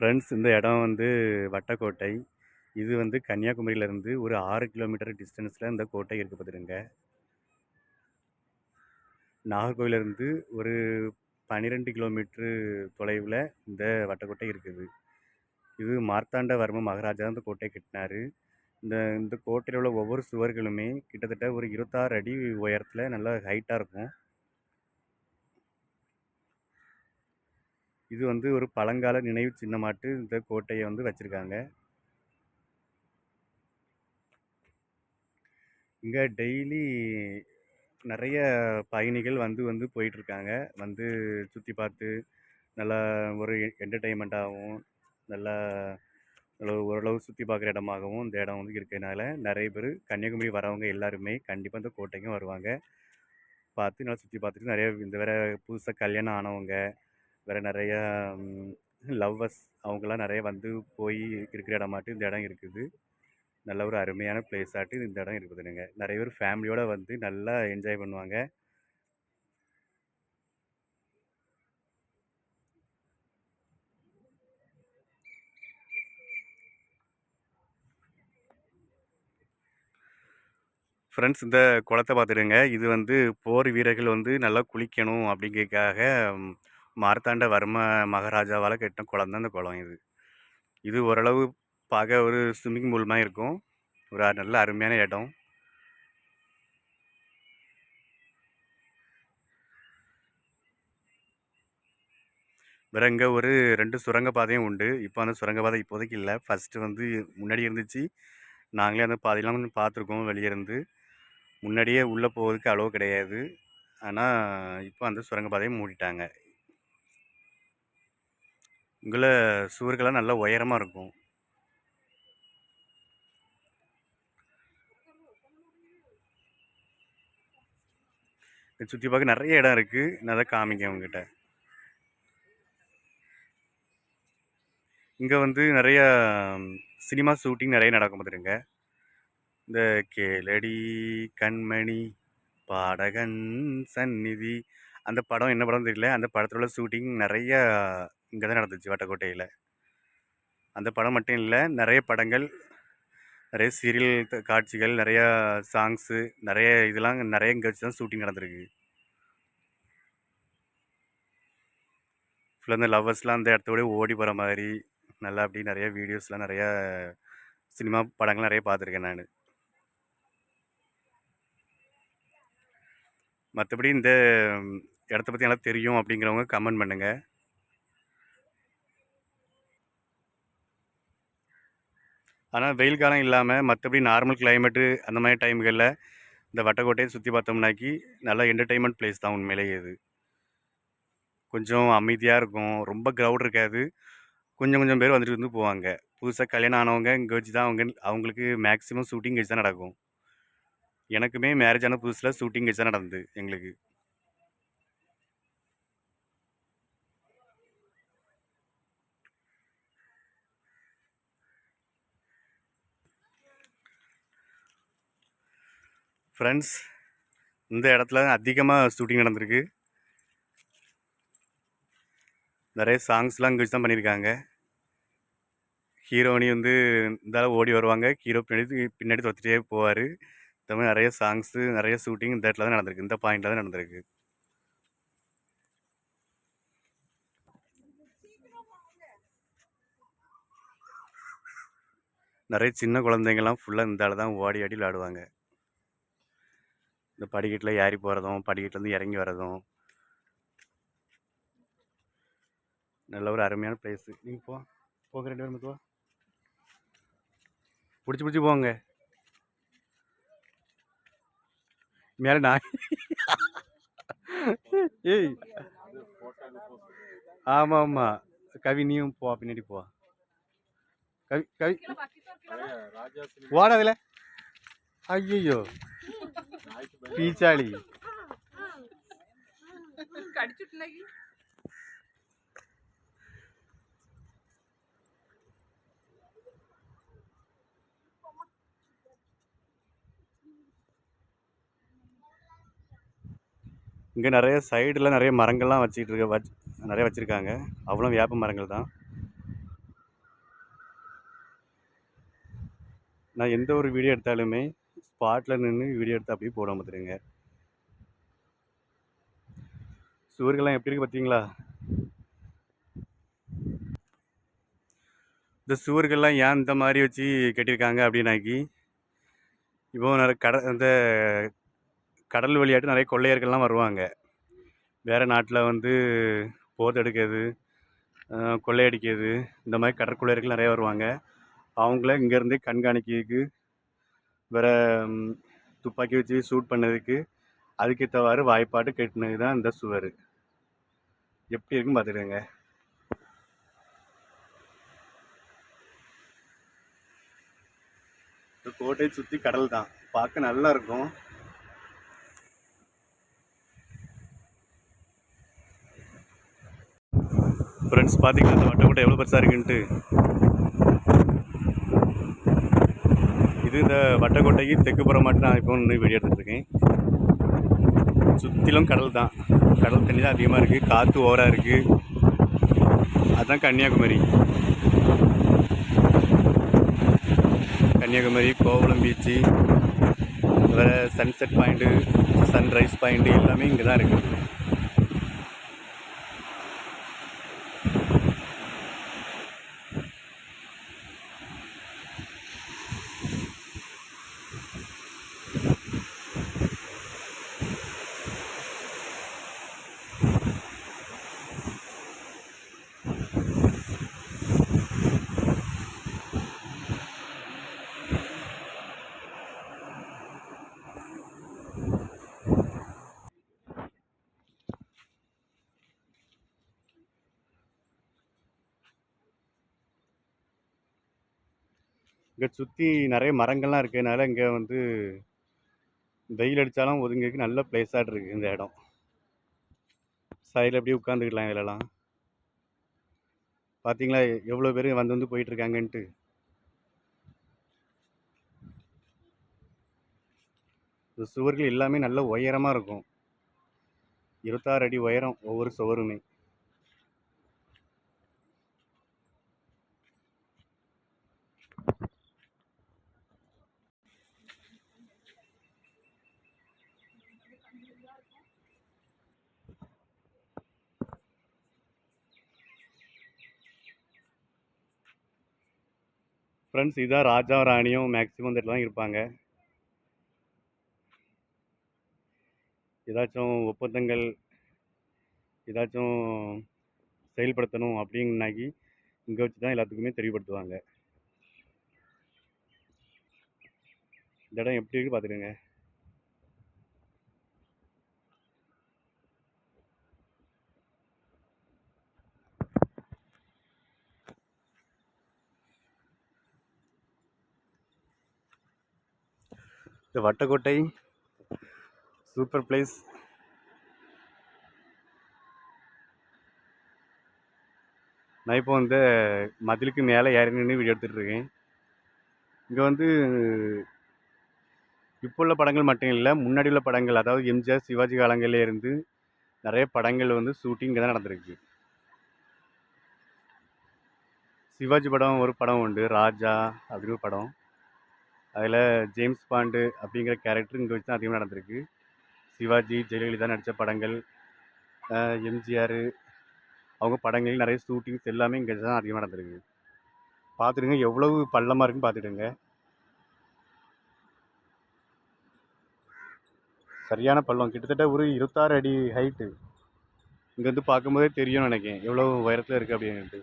Friends இந்த இடம் வந்து வட்டக்கோட்டை. இது வந்து கன்னியாகுமரியிலேருந்து ஒரு ஆறு கிலோமீட்டர் டிஸ்டன்ஸில் இந்த கோட்டை இருக்குது பார்த்துருங்க நாகர்கோவிலேருந்து ஒரு பன்னிரெண்டு கிலோமீட்ரு தொலைவில் இந்த வட்டக்கோட்டை இருக்குது. இது மார்த்தாண்டவர்ம மகாராஜா தான் இந்த கோட்டை கட்டினார். இந்த இந்த கோட்டையில் உள்ள ஒவ்வொரு சுவர்களுமே கிட்டத்தட்ட ஒரு இருபத்தாறு அடி உயரத்தில் நல்லா ஹைட்டாக இருக்கும். இது வந்து ஒரு பழங்கால நினைவு சின்னமாட்டு இந்த கோட்டையை வந்து வச்சுருக்காங்க. இங்கே டெய்லி நிறைய பயணிகள் வந்து வந்து போயிட்டுருக்காங்க. வந்து சுற்றி பார்த்து நல்லா ஒரு என்டர்டெயின்மெண்ட்டாகவும் நல்லா ஓரளவு சுற்றி பார்க்குற இடமாகவும் இந்த இடம் வந்து இருக்கிறதுனால நிறைய பேர் கன்னியாகுமரி வரவங்க எல்லாருமே கண்டிப்பாக இந்த கோட்டைக்கும் வருவாங்க. பார்த்து நல்லா சுற்றி பார்த்துட்டு நிறைய இந்த வேறு புதுசாக கல்யாணம் ஆனவங்க வேறு நிறையா லவ்வர்ஸ் அவங்களாம் நிறைய வந்து போய் இருக்கிற இடமாட்டு இந்த இடம் இருக்குது. நல்ல ஒரு அருமையான பிளேஸ் ஆட்டு இந்த இடம் இருக்குதுங்க நிறைய பேர் ஃபேமிலியோடு வந்து நல்லா என்ஜாய் பண்ணுவாங்க. ஃப்ரெண்ட்ஸ் இந்த குளத்தை பார்த்துடுங்க. இது வந்து போர் வீரர்கள் வந்து நல்லா குளிக்கணும் அப்படிங்கிறதுக்காக மார்த்தாண்டவர்ம மார்த்தாண்ட வர்ம மகாராஜாவால் கட்டின குளம் தான் இந்த குளம் இது. இது ஓரளவு பார்க்க ஒரு ஸ்விம்மிங் பூல் மாதிரி இருக்கும். ஒரு நல்ல அருமையான இடம். வேற இங்கே ஒரு ரெண்டு சுரங்கப்பாதையும் உண்டு. இப்போ அந்த சுரங்கப்பாதை இப்போதைக்கு இல்லை. ஃபஸ்ட்டு வந்து முன்னாடி இருந்துச்சு. நாங்களே அந்த பாதையெல்லாம் பார்த்துருக்கோம் வெளியே இருந்து. முன்னாடியே உள்ளே போகிறதுக்கு அளவு கிடையாது. ஆனால் இப்போ அந்த சுரங்கப்பாதையை மூடிட்டாங்க. இங்குள்ள சுவர்கள்லாம் நல்லா உயரமாக இருக்கும். சுற்றி பார்க்க நிறைய இடம் இருக்குது நான் அதை காமிக்க உங்ககிட்ட. இங்கே வந்து நிறைய சினிமா ஷூட்டிங் நிறைய நடக்கும் பார்த்துருங்க இந்த கேளடி கண்மணி பாடகன் சந்நிதி அந்த படம் என்ன படம் தெரியல. அந்த படத்தில் உள்ள ஷூட்டிங் நிறைய இங்கே தான் நடந்துச்சு வட்டக்கோட்டையில். அந்த படம் மட்டும் இல்லை நிறைய படங்கள் நிறைய சீரியல் காட்சிகள் நிறையா சாங்ஸு நிறைய இதெல்லாம் நிறைய இங்கே வச்சு தான் ஷூட்டிங் நடந்திருக்கு ஃபுல்லாக அந்த லவ்வர்ஸ்லாம் அந்த இடத்த விட ஓடி போகிற மாதிரி நல்லா அப்படி நிறைய வீடியோஸ்லாம் நிறைய சினிமா படங்கள் நிறைய பார்த்துருக்கேன் நான். மற்றபடி இந்த இடத்த பற்றி நல்லா தெரியும் அப்படிங்கிறவங்க கமெண்ட் பண்ணுங்கள் ஆனால் வெயில் காலம் இல்லாமல் மற்றபடி நார்மல் கிளைமேட்டு அந்த மாதிரி டைம்களில் இந்த வட்டக்கோட்டையை சுற்றி பார்த்தோம்னாக்கி நல்ல என்டர்டெயின்மெண்ட் பிளேஸ் தான் உண்மையிலேயே இது. கொஞ்சம் அமைதியாக இருக்கும். ரொம்ப க்ரௌட் இருக்காது. கொஞ்சம் கொஞ்சம் பேர் வந்துட்டு வந்து போவாங்க. புதுசாக கல்யாணம் ஆனவங்க இங்கே வச்சு தான் அவங்க அவங்களுக்கு மேக்ஸிமம் ஷூட்டிங் வச்சு தான் நடக்கும். எனக்குமே மேரேஜ் ஆன புதுசில் ஷூட்டிங் வச்சு தான் நடந்தது எங்களுக்கு. ஃப்ரெண்ட்ஸ் இந்த இடத்துல அதிகமாக ஷூட்டிங் நடந்திருக்கு. நிறைய சாங்ஸ்லாம் இங்கே வச்சு தான் பண்ணியிருக்காங்க. ஹீரோனி வந்து இந்த ஓடி வருவாங்க. ஹீரோ பின்னாடி பின்னாடி தொத்திட்டே போவார். இந்த மாதிரி நிறைய சாங்ஸு நிறைய ஷூட்டிங் இந்த இடத்துல தான் நடந்திருக்கு. இந்த பாயிண்டில் தான் நடந்திருக்கு. நிறைய சின்ன குழந்தைங்கள்லாம் ஃபுல்லாக இந்த தான் ஓடி ஆடி விளையாடுவாங்க. இந்த படிக்கட்டில் ஏறி போகிறதும் படிக்கட்டுலேருந்து இறங்கி வரதும் நல்ல ஒரு அருமையான பிளேஸு நீங்கள் போ போக ரெண்டு பேரும் மெதுவா பிடிச்சி பிடிச்சி போங்க. மேலே நான் ஏய். ஆமாம் ஆமாம் கவி நீயும் போ பின்னாடி போ. கவி கவி. ஓடாதுல. ஐயோ பீச்சாளி കടിച്ചിട്ടുണ്ടെങ്കിൽ. இங்கே நிறைய சைடில் நிறைய மரங்கள்லாம் வச்சுக்கிட்டு இருக்க வச்சு நிறைய வச்சுருக்காங்க. அவ்வளோ வேப்ப மரங்கள் தான். நான் எந்த ஒரு வீடியோ எடுத்தாலுமே ஸ்பாட்டில் நின்று வீடியோ எடுத்து அப்படியே போட பார்த்துருங்க சுவர்கள்லாம் எப்படி இருக்கு பார்த்தீங்களா இந்த சுவர்கள்லாம் ஏன் இந்த மாதிரி வச்சு கட்டியிருக்காங்க அப்படின்னாக்கி இப்போ நிறைய கடல் இந்த கடல் வழியாட்டு நிறைய கொள்ளையர்கள்லாம் வருவாங்க. வேறு நாட்டில் வந்து போர் எடுக்கிறது கொள்ளையடிக்கிறது இந்த மாதிரி கடற்கொள்ளையர்கள் நிறைய வருவாங்க. அவங்கள இங்கேருந்தே கண்காணிக்கிறதுக்கு வேறு துப்பாக்கி வச்சு ஷூட் பண்ணதுக்கு அதுக்கேற்றவாறு வாய்ப்பாட்டு கட்டினது தான் இந்த சுவர். எப்படி இருக்குன்னு பார்த்துக்கோங்க. கோட்டையை சுற்றி கடல் தான். பார்க்க நல்லா இருக்கும். ஃப்ரெண்ட்ஸ் பார்த்தீங்கன்னா அந்த வட்டக்கோட்டை எவ்வளோ பெருசாக இருக்குன்ட்டு? இது இந்த வட்டக்கோட்டைக்கு தெற்குப்புறம் மட்டும் நான் இப்போ நின்று வீடியோ எடுத்துகிட்ருக்கேன் சுற்றிலும் கடல் தான். கடல் தண்ணி தான் அதிகமாக இருக்குது காற்று ஓவராக இருக்குது அதுதான் கன்னியாகுமரி. கன்னியாகுமரி கோவளம் பீச்சு வேறு சன்செட் பாயிண்ட்டு சன்ரைஸ் பாயிண்ட்டு எல்லாமே இங்கே தான் இருக்குது இங்கே சுற்றி நிறைய மரங்கள்லாம் இருக்கிறதுனால இங்கே வந்து வெயில் அடித்தாலும் ஒதுங்கிறதுக்கு நல்ல பிளேஸாக இருக்குது இந்த இடம். சைடில் அப்படியே உட்காந்துக்கலாம் இதிலலாம். பார்த்தீங்களா எவ்வளோ பேர் வந்து வந்து போயிட்டுருக்காங்கன்ட்டு இந்த சுவர்கள் எல்லாமே நல்ல உயரமாக இருக்கும். இருபத்தாறு அடி உயரம் ஒவ்வொரு சுவருமே. ஃப்ரெண்ட்ஸ் இதான் ராஜா ராணியும் மேக்ஸிமம் இந்த தான் இருப்பாங்க. ஏதாச்சும் ஒப்பந்தங்கள் ஏதாச்சும் செயல்படுத்தணும் அப்படின்னாக்கி இங்கே வச்சு தான் எல்லாத்துக்குமே தெரியப்படுத்துவாங்க இந்த இடம் எப்படி இருக்கு பார்த்துக்கோங்க. இந்த வட்டக்கோட்டை. சூப்பர் பிளேஸ் நான் இப்போ வந்து மதிலுக்கு மேலே ஏறி நின்று வீடியோ எடுத்துகிட்டு இருக்கேன். இங்கே வந்து இப்போ உள்ள படங்கள் மட்டும் இல்லை முன்னாடி உள்ள படங்கள் அதாவது எம்ஜிஆர் சிவாஜி காலங்களில் இருந்து நிறைய படங்கள் வந்து ஷூட்டிங் இங்கே தான் நடந்திருக்கு. சிவாஜி படம் ஒரு படம் உண்டு ராஜா அப்படின்னு ஒரு படம். அதில் ஜேம்ஸ் பாண்டு அப்படிங்கிற கேரக்டர் இங்கே வச்சு தான் அதிகமாக நடந்திருக்கு. சிவாஜி ஜெயலலிதா நடித்த படங்கள் எம்ஜிஆர் அவங்க படங்கள் நிறைய ஷூட்டிங்ஸ் எல்லாமே இங்கே தான் அதிகமாக நடந்திருக்கு. பார்த்துடுங்க எவ்வளவு பள்ளமாக இருக்குன்னு பார்த்துடுங்க. சரியான பள்ளம். கிட்டத்தட்ட ஒரு இருபத்தாறு அடி ஹைட்டு இங்கேருந்து பார்க்கும்போதே தெரியும்னு நினைக்கிறேன். எவ்வளோ உயரத்தில் இருக்குது அப்படின்ட்டு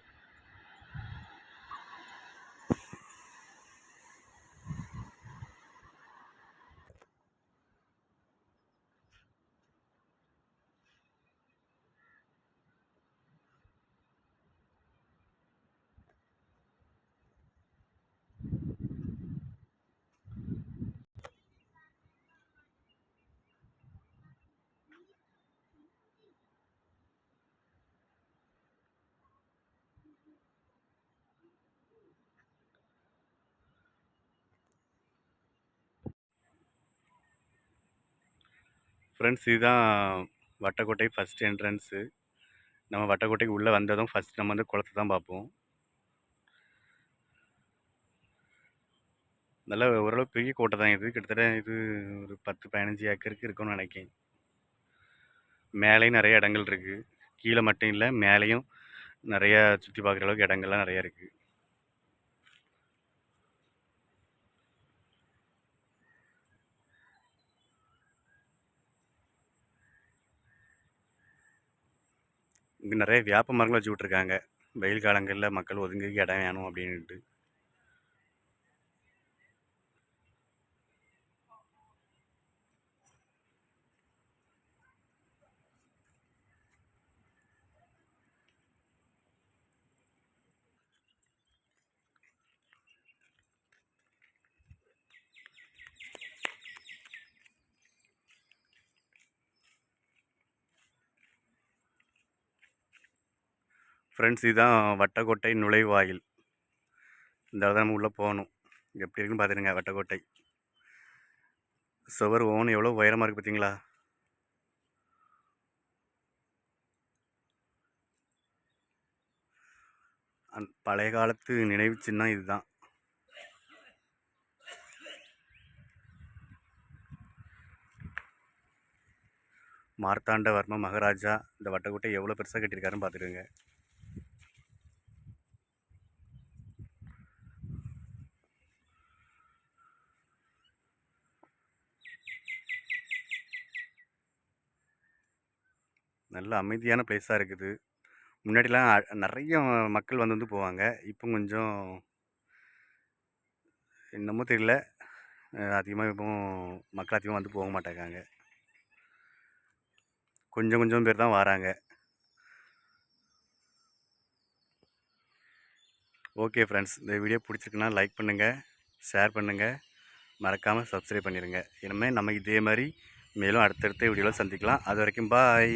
ஃப்ரெண்ட்ஸ் இதுதான் வட்டக்கோட்டை ஃபஸ்ட் என்ட்ரன்ஸு நம்ம வட்டக்கோட்டைக்கு உள்ளே வந்ததும் ஃபஸ்ட் நம்ம வந்து குளத்தை தான் பார்ப்போம். நல்லா ஓரளவு பெரிய கோட்டை தான் இது. கிட்டத்தட்ட இது ஒரு பத்து பதினஞ்சு ஏக்கருக்கு இருக்கும்னு நினைக்கிறேன். மேலேயும் நிறைய இடங்கள் இருக்குது கீழே மட்டும் இல்லை மேலேயும் நிறையா சுற்றி பார்க்குற அளவுக்கு இடங்கள்லாம் நிறையா இருக்குது இங்கே நிறைய வியாப மரங்களை வச்சு விட்ருக்காங்க வெயில் காலங்களில் மக்கள் ஒதுங்கி இடம் வேணும் அப்படின்ட்டு ஃப்ரெண்ட்ஸ் இதுதான் வட்டக்கோட்டை நுழைவாயில். இந்த இடத்துல நம்ம உள்ளே போகணும். எப்படி இருக்குன்னு பார்த்துருங்க வட்டக்கோட்டை. சுவர் ஓன் எவ்வளோ உயரமாக இருக்குது பார்த்தீங்களா அந் பழைய காலத்து நினைவு சின்னம் இதுதான். மார்த்தாண்டவர்ம மகாராஜா இந்த வட்டக்கோட்டை எவ்வளோ பெருசாக கட்டியிருக்காருன்னு பார்த்துருங்க நல்ல அமைதியான பிளேஸாக இருக்குது. முன்னாடிலாம் அ- நிறைய மக்கள் வந்து வந்து போவாங்க. இப்போ கொஞ்சம் என்னமோ தெரியல. அதிகமாக இப்போ மக்கள் அதிகமாக வந்து போக மாட்டேங்காங்க. கொஞ்சம் கொஞ்சம் பேர் தான் வராங்க. ஓகே ஃப்ரெண்ட்ஸ் இந்த வீடியோ பிடிச்சிருக்குன்னா லைக் பண்ணுங்கள் ஷேர் பண்ணுங்கள் மறக்காமல் சப்ஸ்கிரைப் பண்ணிடுங்க இனிமேல் நம்ம இதே மாதிரி மேலும் அடுத்தடுத்த வீடியோவில் சந்திக்கலாம். அது வரைக்கும் பாய்